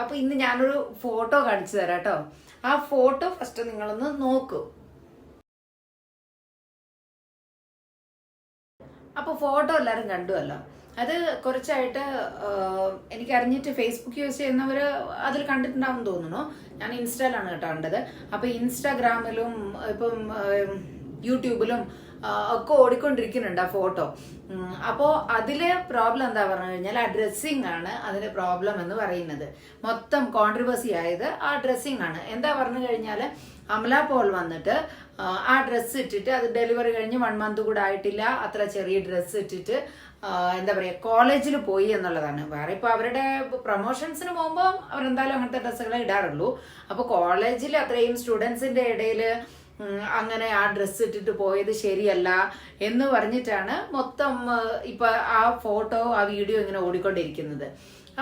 അപ്പൊ ഇന്ന് ഞാനൊരു ഫോട്ടോ കാണിച്ചു തരാം കേട്ടോ. ആ ഫോട്ടോ ഫസ്റ്റ് നിങ്ങളൊന്ന് നോക്കൂ. അപ്പോൾ ഫോട്ടോ എല്ലാവരും കണ്ടുവല്ലോ അത് കുറച്ചായിട്ട് എനിക്കറിഞ്ഞിട്ട് ഫേസ്ബുക്ക് യൂസ് ചെയ്യുന്നവർ അതിൽ കണ്ടിട്ടുണ്ടാവും തോന്നുന്നു. ഞാൻ ഇൻസ്റ്റയിലാണ് കേട്ടോ കണ്ടത്. അപ്പോൾ ഇൻസ്റ്റാഗ്രാമിലും ഇപ്പം യൂട്യൂബിലും ഒക്കെ ഓടിക്കൊണ്ടിരിക്കുന്നുണ്ട് ആ ഫോട്ടോ. അപ്പോ അതിലെ പ്രോബ്ലം എന്താ പറഞ്ഞു കഴിഞ്ഞാൽ ആ ഡ്രസ്സിങ് ആണ് അതിലെ പ്രോബ്ലം എന്ന് പറയുന്നത്. മൊത്തം കോൺട്രവേഴ്സി ആയത് ആ ഡ്രസ്സിങ് ആണ്. എന്താ പറഞ്ഞു കഴിഞ്ഞാൽ അമല പോൾ വന്നിട്ട് ആ, ഡ്രസ്സ് ഇട്ടിട്ട് അത് ഡെലിവറി കഴിഞ്ഞ് വൺ മന്ത് കൂടെ ആയിട്ടില്ല. അത്ര ചെറിയ ഡ്രസ്സ് ഇട്ടിട്ട് എന്താ പറയുക കോളേജിൽ പോയി എന്നുള്ളതാണ്. വേറെ ഇപ്പോൾ അവരുടെ പ്രൊമോഷൻസിന് പോകുമ്പോൾ അവരെന്തായാലും അങ്ങനത്തെ ഡ്രസ്സുകളെ ഇടാറുള്ളൂ. അപ്പോൾ കോളേജിൽ അത്രയും സ്റ്റുഡൻസിന്റെ ഇടയിൽ അങ്ങനെ ആ ഡ്രസ്സ് ഇട്ടിട്ട് പോയത് ശരിയല്ല എന്ന് പറഞ്ഞിട്ടാണ് മൊത്തം ഇപ്പൊ ആ ഫോട്ടോ ആ വീഡിയോ ഇങ്ങനെ ഓടിക്കൊണ്ടിരിക്കുന്നത്.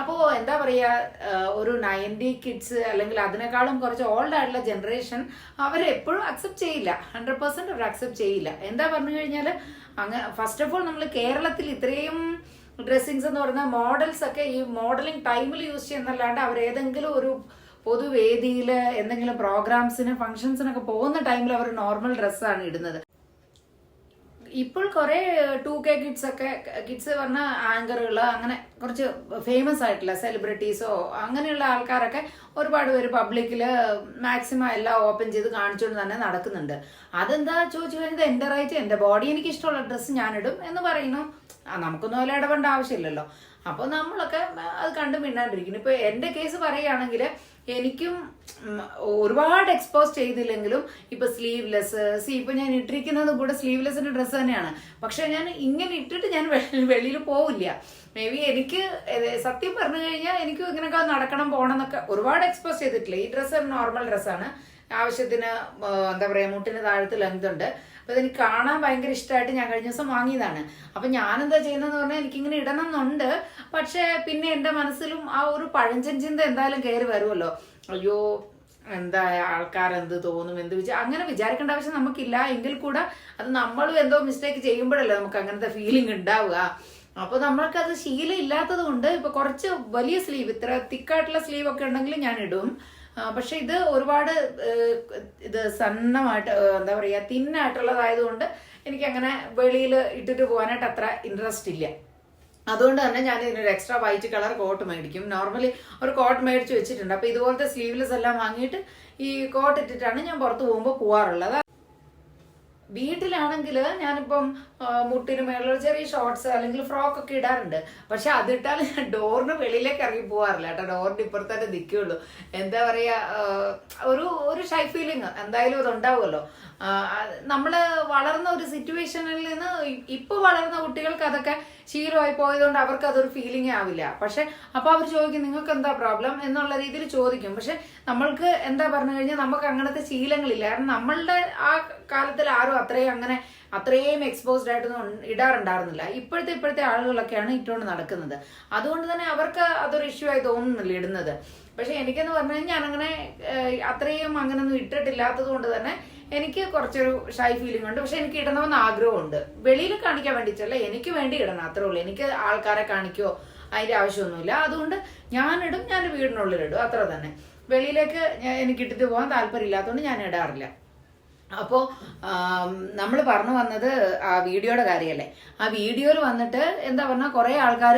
അപ്പോൾ എന്താ പറയുക ഒരു നയന്റി കിഡ്സ് അല്ലെങ്കിൽ അതിനേക്കാളും കുറച്ച് ഓൾഡ് ആയിട്ടുള്ള ജനറേഷൻ അവരെപ്പോഴും അക്സെപ്റ്റ് ചെയ്യില്ല. ഹൺഡ്രഡ് പെർസെന്റ് അവർ അക്സെപ്റ്റ് ചെയ്യില്ല. എന്താ പറഞ്ഞു കഴിഞ്ഞാൽ അങ്ങ് ഫസ്റ്റ് ഓഫ് ഓൾ നമ്മൾ കേരളത്തിൽ ഇത്രയും ഡ്രസ്സിങ്സ് എന്ന് പറഞ്ഞാൽ മോഡൽസ് ഒക്കെ ഈ മോഡലിംഗ് ടൈമിൽ യൂസ് ചെയ്യുന്നല്ലാണ്ട് അവർ ഏതെങ്കിലും ഒരു പൊതുവേദിയിൽ എന്തെങ്കിലും പ്രോഗ്രാംസിന് ഫംഗ്ഷൻസിനൊക്കെ പോകുന്ന ടൈമിൽ അവർ നോർമൽ ഡ്രസ്സാണ് ഇടുന്നത്. ഇപ്പോൾ കുറേ ടു കെ കിഡ്സ് ഒക്കെ കിഡ്സ് പറഞ്ഞ ആങ്കറുകൾ അങ്ങനെ കുറച്ച് ഫേമസ് ആയിട്ടുള്ള സെലിബ്രിറ്റീസോ അങ്ങനെയുള്ള ആൾക്കാരൊക്കെ ഒരുപാട് പേര് പബ്ലിക്കിൽ മാക്സിമം എല്ലാം ഓപ്പൺ ചെയ്ത് കാണിച്ചുകൊണ്ട് തന്നെ നടക്കുന്നുണ്ട്. അതെന്താ ചോദിച്ചു കഴിഞ്ഞാൽ എന്റെ റൈറ്റ് എന്റെ ബോഡി എനിക്ക് ഇഷ്ടമുള്ള ഡ്രസ്സ് ഞാനിടും എന്ന് പറയുന്നു. ആ, നമുക്കൊന്നും അതിൽ ഇടപെടേണ്ട ആവശ്യമില്ലല്ലോ. അപ്പോൾ നമ്മളൊക്കെ അത് കണ്ടു മിണ്ടാണ്ടിരിക്കുന്നു. ഇപ്പൊ എന്റെ കേസ് പറയുകയാണെങ്കിൽ എനിക്കും ഒരുപാട് എക്സ്പോസ് ചെയ്തില്ലെങ്കിലും ഇപ്പൊ സ്ലീവ്ലെസ് സി ഇപ്പൊ ഞാൻ ഇട്ടിരിക്കുന്നത് കൂടെ സ്ലീവ്ലെസിന്റെ ഡ്രസ്സ് തന്നെയാണ്. പക്ഷെ ഞാൻ ഇങ്ങനെ ഇട്ടിട്ട് ഞാൻ വെളിയിൽ പോവില്ല. മേ ബി എനിക്ക് സത്യം പറഞ്ഞു കഴിഞ്ഞാൽ എനിക്കും ഇങ്ങനെയൊക്കെ നടക്കണം പോകണം എന്നൊക്കെ ഒരുപാട് എക്സ്പോസ് ചെയ്തിട്ടില്ല. ഈ ഡ്രസ്സ് നോർമൽ ഡ്രസ്സാണ് ആവശ്യത്തിന് എന്താ പറയുക മുട്ടിന് താഴത്ത് ലെങ്ത് ഉണ്ട്. അപ്പൊ അതെനിക്ക് കാണാൻ ഭയങ്കര ഇഷ്ടമായിട്ട് ഞാൻ കഴിഞ്ഞ ദിവസം വാങ്ങിയതാണ്. അപ്പൊ ഞാനെന്താ ചെയ്യുന്നതെന്ന് പറഞ്ഞാൽ എനിക്കിങ്ങനെ ഇടണം എന്നുണ്ട് പക്ഷെ പിന്നെ എന്റെ മനസ്സിലും ആ ഒരു പഴഞ്ചൻ ചിന്ത എന്തായാലും കയറി വരുമല്ലോ. അയ്യോ എന്താ ആൾക്കാർ എന്ത് തോന്നും എന്ത് വിചാ അങ്ങനെ വിചാരിക്കേണ്ട ആവശ്യം നമുക്കില്ല. എങ്കിൽ കൂടെ അത് നമ്മളും എന്തോ മിസ്റ്റേക്ക് ചെയ്യുമ്പോഴല്ലേ നമുക്ക് അങ്ങനത്തെ ഫീലിംഗ് ഉണ്ടാവുക. അപ്പൊ അത് ശീലം ഇല്ലാത്തത് കൊണ്ട് ഇപ്പൊ കുറച്ച് വലിയ സ്ലീവ് ഇത്ര തിക്കായിട്ടുള്ള സ്ലീവ് ഒക്കെ ഉണ്ടെങ്കിൽ ഞാൻ ഇടും. പക്ഷെ ഇത് ഒരുപാട് ഇത് സന്നമായിട്ട് എന്താ പറയുക തിന്നായിട്ടുള്ളതായതുകൊണ്ട് എനിക്ക് അങ്ങനെ വെളിയിൽ ഇട്ടിട്ട് പോകാനായിട്ട് അത്ര ഇൻട്രസ്റ്റ് ഇല്ല. അതുകൊണ്ട് തന്നെ ഞാൻ ഇതിനൊരു എക്സ്ട്രാ വൈറ്റ് കളർ കോട്ട് മേടിക്കും. നോർമലി ഒരു കോട്ട് മേടിച്ച് വെച്ചിട്ടുണ്ട്. അപ്പൊ ഇതുപോലത്തെ സ്ലീവ്ലെസ് എല്ലാം വാങ്ങിയിട്ട് ഈ കോട്ട് ഇട്ടിട്ടാണ് ഞാൻ പുറത്ത് പോകുമ്പോൾ പോവാറുള്ളത്. വീട്ടിലാണെങ്കിൽ ഞാനിപ്പം മുട്ടിന് മേളിൽ ചെറിയ ഷോർട്സ് അല്ലെങ്കിൽ ഫ്രോക്ക് ഒക്കെ ഇടാറുണ്ട്. പക്ഷെ അതിട്ടാൽ ഞാൻ ഡോറിന് വെളിയിലേക്ക് ഇറങ്ങി പോവാറില്ല കേട്ടോ. ഡോറിന്റെ ഇപ്പുറത്തന്നെ നിൽക്കുള്ളൂ എന്താ പറയാ ഒരു ഒരു ഷൈ ഫീലിംഗ് എന്തായാലും അത് ഉണ്ടാവുമല്ലോ നമ്മൾ വളർന്ന ഒരു സിറ്റുവേഷനിൽ നിന്ന് ഇപ്പോൾ ഇപ്പൊ വളർന്ന കുട്ടികൾക്ക് അതൊക്കെ ശീലമായി പോയതുകൊണ്ട് അവർക്ക് അതൊരു ഫീലിംഗ് ആവില്ല. പക്ഷെ അപ്പൊ അവർ ചോദിക്കും നിങ്ങൾക്ക് എന്താ പ്രോബ്ലം എന്നുള്ള രീതിയിൽ ചോദിക്കും. പക്ഷെ നമ്മൾക്ക് എന്താ പറഞ്ഞു കഴിഞ്ഞാൽ നമുക്ക് അങ്ങനത്തെ ശീലങ്ങളില്ല. കാരണം നമ്മളുടെ ആ കാലത്തിൽ ആരും അത്രയും അങ്ങനെ അത്രയും എക്സ്പോസ്ഡ് ആയിട്ടൊന്നും ഇടാറുണ്ടായിരുന്നില്ല. ഇപ്പോഴത്തെ ഇപ്പോഴത്തെ ആളുകളൊക്കെയാണ് ഇട്ടുകൊണ്ട് നടക്കുന്നത്. അതുകൊണ്ട് തന്നെ അവർക്ക് അതൊരു ഇഷ്യൂ ആയി തോന്നുന്നില്ല ഇടുന്നത്. പക്ഷെ എനിക്കെന്ന് പറഞ്ഞു കഴിഞ്ഞാൽ അങ്ങനെ അത്രയും അത്രയും അങ്ങനൊന്നും ഇട്ടിട്ടില്ലാത്തത് കൊണ്ട് തന്നെ എനിക്ക് കുറച്ചൊരു ഷൈ ഫീലിംഗ് ഉണ്ട്. പക്ഷെ എനിക്ക് ഇടണമെന്ന് ആഗ്രഹമുണ്ട്. വെളിയിൽ കാണിക്കാൻ വേണ്ടിയിട്ടല്ല എനിക്ക് വേണ്ടി ഇടണം. അത്രേ ഉള്ളൂ. എനിക്ക് ആൾക്കാരെ കാണിക്കോ അതിന്റെ ആവശ്യമൊന്നുമില്ല. അതുകൊണ്ട് ഞാനിടും ഞാൻ വീടിനുള്ളിൽ ഇടും. അത്ര തന്നെ. വെളിയിലേക്ക് എനിക്ക് ഇട്ടിട്ട് പോകാൻ താല്പര്യം ഇല്ലാത്തതുകൊണ്ട് ഞാൻ ഇടാറില്ല അപ്പോൾ നമ്മൾ പറഞ്ഞു വന്നത് ആ വീഡിയോയുടെ കാര്യമല്ലേ ആ വീഡിയോയിൽ വന്നിട്ട് എന്താ പറഞ്ഞാൽ കുറേ ആൾക്കാർ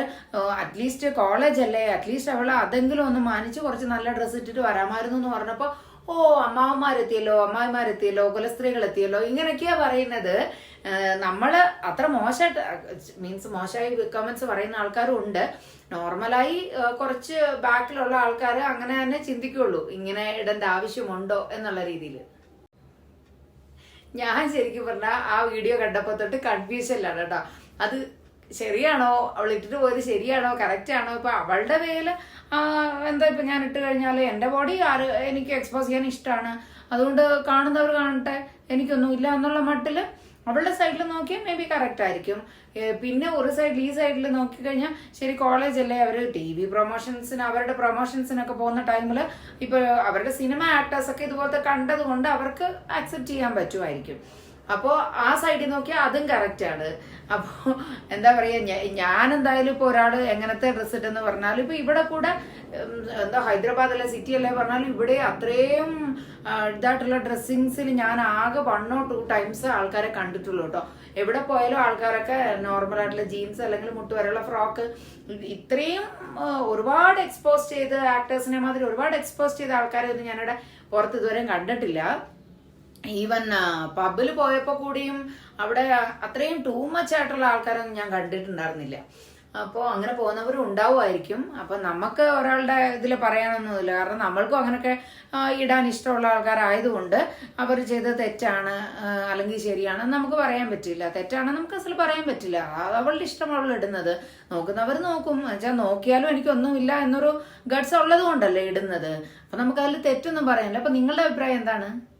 അറ്റ്ലീസ്റ്റ് കോളേജ് അല്ലേ അറ്റ്ലീസ്റ്റ് അവൾ അതെങ്കിലും ഒന്ന് മാനിച്ച് കുറച്ച് നല്ല ഡ്രസ്സ് ഇട്ടിട്ട് വരാമായിരുന്നു എന്ന് പറഞ്ഞപ്പോൾ ഓ അമ്മാവന്മാരെത്തിയല്ലോ അമ്മായിമാരെത്തിയല്ലോ കുലസ്ത്രീകൾ എത്തിയല്ലോ ഇങ്ങനെയൊക്കെയാ പറയുന്നത്. നമ്മൾ അത്ര മോശമായിട്ട് മീൻസ് മോശമായി കമന്റ്സ് പറയുന്ന ആൾക്കാരും ഉണ്ട്. നോർമലായി കുറച്ച് ബാക്കിലുള്ള ആൾക്കാർ അങ്ങനെ തന്നെ ചിന്തിക്കുള്ളൂ ഇങ്ങനെ ഇടേണ്ട ആവശ്യമുണ്ടോ എന്നുള്ള രീതിയിൽ ഞാൻ ശരിക്കും പറഞ്ഞ ആ വീഡിയോ കണ്ടപ്പോ തൊട്ട് കൺഫ്യൂഷനിലാണ് കേട്ടോ. അത് ശരിയാണോ? അവൾ ഇട്ടിട്ട് പോയത് ശരിയാണോ? കറക്റ്റ് ആണോ? ഇപ്പൊ അവളുടെ പേരിൽ എന്താ ഇപ്പൊ ഞാൻ ഇട്ട് കഴിഞ്ഞാൽ എന്റെ ബോഡി ആര് എനിക്ക് എക്സ്പോസ് ചെയ്യാൻ ഇഷ്ടമാണ് അതുകൊണ്ട് കാണുന്നവർ കാണട്ടെ എനിക്കൊന്നും ഇല്ല എന്നുള്ള മട്ടിൽ അവളുടെ സൈഡിൽ നോക്കിയാൽ മേ ബി കറക്റ്റ് ആയിരിക്കും. പിന്നെ ഒരു സൈഡിൽ ഈ സൈഡിൽ നോക്കിക്കഴിഞ്ഞാൽ ശരി കോളേജ് അല്ലേ അവർ ടി വി പ്രൊമോഷൻസിന് അവരുടെ പ്രൊമോഷൻസിനൊക്കെ പോകുന്ന ടൈമിൽ ഇപ്പൊ അവരുടെ സിനിമ ആക്ടേഴ്സ് ഒക്കെ ഇതുപോലത്തെ കണ്ടതുകൊണ്ട് അവർക്ക് ആക്സെപ്റ്റ് ചെയ്യാൻ പറ്റുമായിരിക്കും. അപ്പോൾ ആ സൈഡിൽ നോക്കിയാൽ അതും കറക്റ്റ് ആണ്. അപ്പോ എന്താ പറയുക ഞാൻ എന്തായാലും ഇപ്പോൾ ഒരാൾ എങ്ങനത്തെ ഡ്രസ്സ് ഇട്ടെന്ന് പറഞ്ഞാലും ഇപ്പോൾ ഇവിടെ കൂടെ എന്താ ഹൈദരാബാദല്ലേ സിറ്റി അല്ലേ പറഞ്ഞാലും ഇവിടെ അത്രയും ഇതായിട്ടുള്ള ഡ്രസ്സിങ്സിൽ ഞാൻ ആകെ വൺ ഓർ ടു ടൈംസ് ആൾക്കാരെ കണ്ടിട്ടുള്ളൂ കേട്ടോ എവിടെ പോയാലും ആൾക്കാരൊക്കെ നോർമൽ ആയിട്ടുള്ള ജീൻസ് അല്ലെങ്കിൽ മുട്ട് വരെയുള്ള ഫ്രോക്ക് ഇത്രയും ഒരുപാട് എക്സ്പോസ് ചെയ്ത് ആക്ടേഴ്സിനെ മാതിരി ഒരുപാട് എക്സ്പോസ് ചെയ്ത ആൾക്കാരെ ഒന്നും ഞാനിവിടെ പുറത്ത് ഇതുവരെയും കണ്ടിട്ടില്ല. ഈവൻ പബ്ബിൽ പോയപ്പോൾ കൂടിയും അവിടെ അത്രയും ടൂ മച്ച് ആയിട്ടുള്ള ആൾക്കാരൊന്നും ഞാൻ കണ്ടിട്ടുണ്ടായിരുന്നില്ല. അപ്പോൾ അങ്ങനെ പോകുന്നവരും ഉണ്ടാവുമായിരിക്കും. അപ്പോൾ നമുക്ക് ഒരാളുടെ ഇതിൽ പറയാനൊന്നുമില്ല. കാരണം നമ്മൾക്കും അങ്ങനെയൊക്കെ ഇടാൻ ഇഷ്ടമുള്ള ആൾക്കാരായതുകൊണ്ട് അവർ ചെയ്തത് തെറ്റാണ് അല്ലെങ്കിൽ ശരിയാണ് നമുക്ക് പറയാൻ പറ്റില്ല. തെറ്റാണ് നമുക്ക് അസൽ പറയാൻ പറ്റില്ല. അവളുടെ ഇഷ്ടമുള്ള ഇടുന്നത്. നോക്കുന്നവർ നോക്കും. എന്നുവെച്ചാൽ നോക്കിയാലും എനിക്കൊന്നുമില്ല എന്നൊരു ഗഡ്സ് ഉള്ളത് കൊണ്ടല്ലേ ഇടുന്നത്. അപ്പം നമുക്ക് അതിൽ തെറ്റൊന്നും പറയാനില്ല. അപ്പം നിങ്ങളുടെ അഭിപ്രായം എന്താണ്?